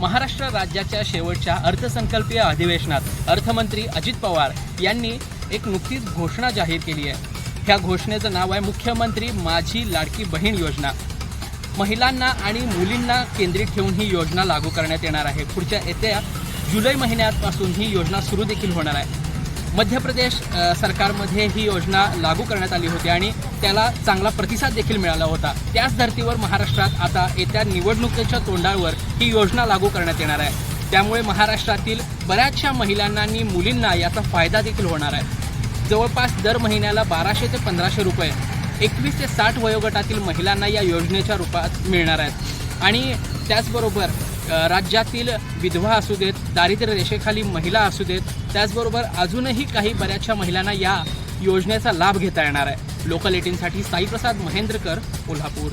महाराष्ट्र राज्याच्या शेवटच्या अर्थसंकल्पीय अधिवेशनात अर्थमंत्री अजित पवार यांनी एक नुकतीच घोषणा जाहीर केली आहे. ह्या घोषणेचं नाव आहे मुख्यमंत्री माझी लाडकी बहीण योजना. महिलांना आणि मुलींना केंद्रित ठेवून ही योजना लागू करण्यात येणार आहे. पुढच्या येत्या जुलै महिन्यापासून ही योजना सुरू देखील होणार आहे. मध्य प्रदेश सरकारमध्ये ही योजना लागू करण्यात आली होती आणि त्याला चांगला प्रतिसाद देखील मिळाला होता. त्याच धर्तीवर महाराष्ट्रात आता येत्या निवडणुकीच्या तोंडावर ही योजना लागू करण्यात येणार आहे. त्यामुळे महाराष्ट्रातील बऱ्याचशा महिलांना आणि मुलींना याचा फायदा देखील होणार आहे. जवळपास दर महिन्याला बाराशे ते पंधराशे रुपये एकवीस ते साठ वयोगटातील महिलांना या योजनेच्या रूपात मिळणार आहेत. आणि त्याचबरोबर राज्यातील विधवा असू देत दारिद्र्य रेषेखाली महिला असू देत त्याचबरोबर अजूनही काही बऱ्याचशा महिलांना या योजनेचा लाभ घेता येणार आहे. लोकल एटीनसाठी साईप्रसाद महेंद्रकर कोल्हापूर.